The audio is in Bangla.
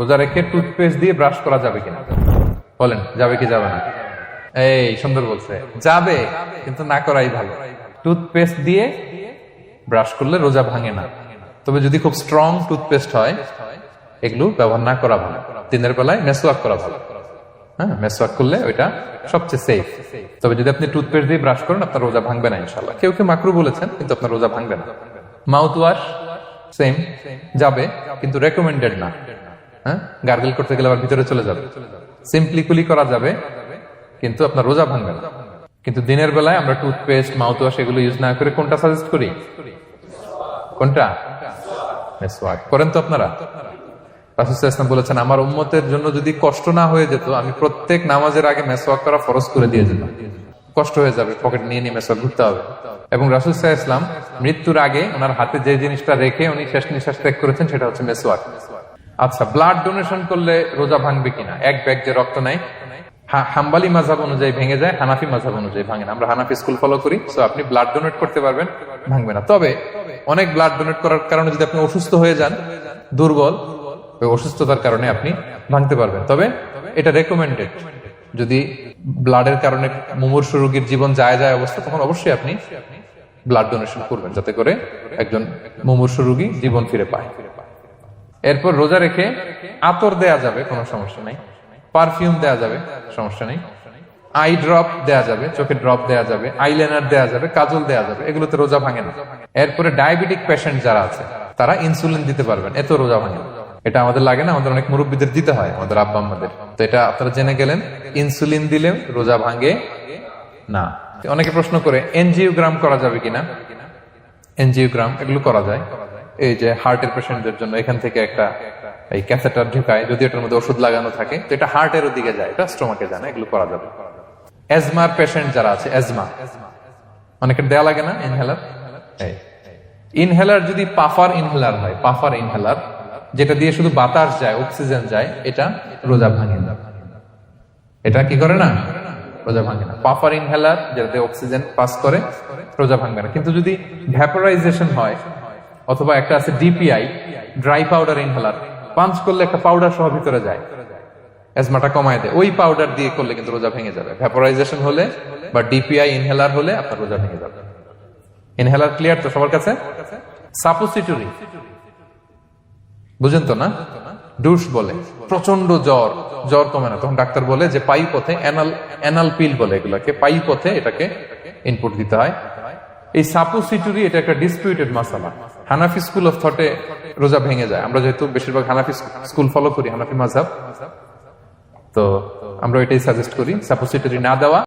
রোজা রেখে টুথপেস্ট দিয়ে ব্রাশ করা যাবে কিনা? বলেন, যাবে কি যাবে না? এই, সুন্দর বলছে। যাবে, কিন্তু না করাই ভালো। টুথপেস্ট দিয়ে ব্রাশ করলে রোজা ভাঙে না। তবে যদি খুব স্ট্রং টুথপেস্ট হয়, এগুলো ব্যবহার না করা ভালো। দিনের বেলায় মেসওয়াক করা ভালো। হ্যাঁ মেসওয়াক করলে ওইটা সবচেয়ে সেফ তবে যদি আপনি টুথপেস্ট দিয়ে ব্রাশ করেন, আপনার রোজা ভাঙবে না ইনশাল্লাহ কেউ কেউ মাকরু বলেছেন, কিন্তু আপনার রোজা ভাঙবে না। মাউথ ওয়াশ সেম যাবে, কিন্তু রেকমেন্ডেড না। হ্যাঁ? গার্গেল করতে গেলে আবার ভিতরে চলে যাবে। সিম্পলি কুলি করা যাবে, কিন্তু আপনার রোজা ভাঙবে না। কিন্তু দিনের বেলায় আমরা টুথপেস্ট মাউথ ওয়াশ এগুলো ইউজ না করে কোনটা সাজেস্ট করি? কোনটা? মেসওয়াক করেন তো আপনারা। রাসূল ইসলাম বলেছেন, আমার উম্মতের জন্য যদি কষ্ট না হয়ে যেত, আমি প্রত্যেক নামাজের আগে মেসওয়াক করা ফরজ করে দিয়ে যেতাম। কষ্ট হয়ে যাবে পকেট নিয়ে নিয়ে মেসওয়াক ঘুরতে হবে। এবং রাসুল সাহা ইসলাম মৃত্যুর আগে ওনার হাতে যে জিনিসটা রেখে উনি শেষ নিঃশ্বাস ত্যাগ করেছেন, সেটা হচ্ছে মেসওয়াক আচ্ছা ব্লাড ডোনেশন করলে রোজা ভাঙবে কিনা? এক ব্যাগ যে রক্ত নাই। হাম্বালি মাঝাব অনুযায়ী ভেঙে যায়, হানাফি মাঝাব অনুযায়ী ভাঙে না। আমরা হানাফি স্কুল ফলো করি তো আপনি ব্লাড ডোনেট করতে পারবেন, ভাঙবে না। তবে অনেক ব্লাড ডোনেট করার কারণে যদি আপনি অসুস্থ হয়ে যান, দুর্বল অসুস্থতার কারণে আপনি ভাঙতে পারবেন। তবে এটা রেকমেন্ডেড যদি ব্লাডের কারণে মুমূর্ষু রোগীর জীবন যায় যায় অবস্থা, তখন অবশ্যই আপনি ব্লাড ডোনেশন করবেন, যাতে করে একজন মুমূর্ষু রোগী জীবন ফিরে পায়। এরপর রোজা রেখে আতর দেয়া যাবে, কোনো সমস্যা নেই। পারফিউম দেয়া যাবে, সমস্যা নেই। আই ড্রপ দেয়া যাবে, চোখে ড্রপ দেয়া যাবে, আইলাইনার দেয়া যাবে, কাজল দেয়া যাবে, এগুলোতে রোজা ভাঙে না। এরপরে ডায়াবেটিক পেশেন্ট যারা আছে, তারা ইনসুলিন দিতে পারবেন, এত রোজা ভাঙে এটা আমাদের লাগে না, আমাদের অনেক মুরব্বীদের দিতে হয়, আমাদের আব্বা আম্মাদের। তো এটা আপনারা জেনে গেলেন, ইনসুলিন দিলে রোজা ভাঙে না। অনেকে প্রশ্ন করে, এনজিওগ্রাম করা যাবে কিনা? এনজিওগ্রাম, এগুলো করা যায়। এই যে হার্টের পেশেন্টদের জন্য এখান থেকে একটা এই ক্যাথেটার ঢুকায়, যদি এটার মধ্যে ওষুধ লাগানো থাকে, তো এটা হার্টের দিকে যায়, এটা স্টোমাকে যায় না, এগুলো করা যাবে। এজমার পেশেন্ট যারা আছে এজমা অনেকের দেয়া লাগে না ইনহেলার ইনহেলার যদি পাফার ইনহেলার হয়, পাফার ইনহেলার যেটা দিয়ে শুধু বাতাস যায় অক্সিজেন যায়, এটা রোজা ভাঙে না। এটা কি করে না? রোজা ভাঙে না। পাফার ইনহেলার যেটাতে অক্সিজেন পাস করে, রোজা ভাঙবে না। কিন্তু যদি ভ্যাপোরাইজেশন হয় অথবা একটা আছে DPI dry powder inhaler punch করলে একটা পাউডার সহ ভিতরে যায়। অ্যাজমাটা কমায় দেয়। ওই পাউডার দিয়ে করলে কিন্তু রোজা ভেঙে যাবে। ভ্যাপোরাইজেশন হলে বা ডিপিআই ইনহেলার হলে আপনার রোজা ভেঙে যাবে। ইনহেলার ক্লিয়ার তো সবার কাছে? সাপোসিটরি বুঝেন তো না? ডুস বলে। প্রচণ্ড জ্বর। জ্বর কমে না। তখন ডাক্তার বলে যে পাই পথে অ্যানাল অ্যানাল পিল বলে এগুলাকে। পাই পথে এটাকে ইনপুট দিতে হয়। এই সাপোসিটরি এটা একটা ডিসপিউটেড মাসালা হানাফি স্কুল অফ থটে রোজা ভেঙে যায়। আমরা যেহেতু বেশিরভাগ হানাফি স্কুল ফলো করি, হানাফি মাঝাব তো আমরা এটাই সাজেস্ট করি সাপোসিটরি না দেওয়া।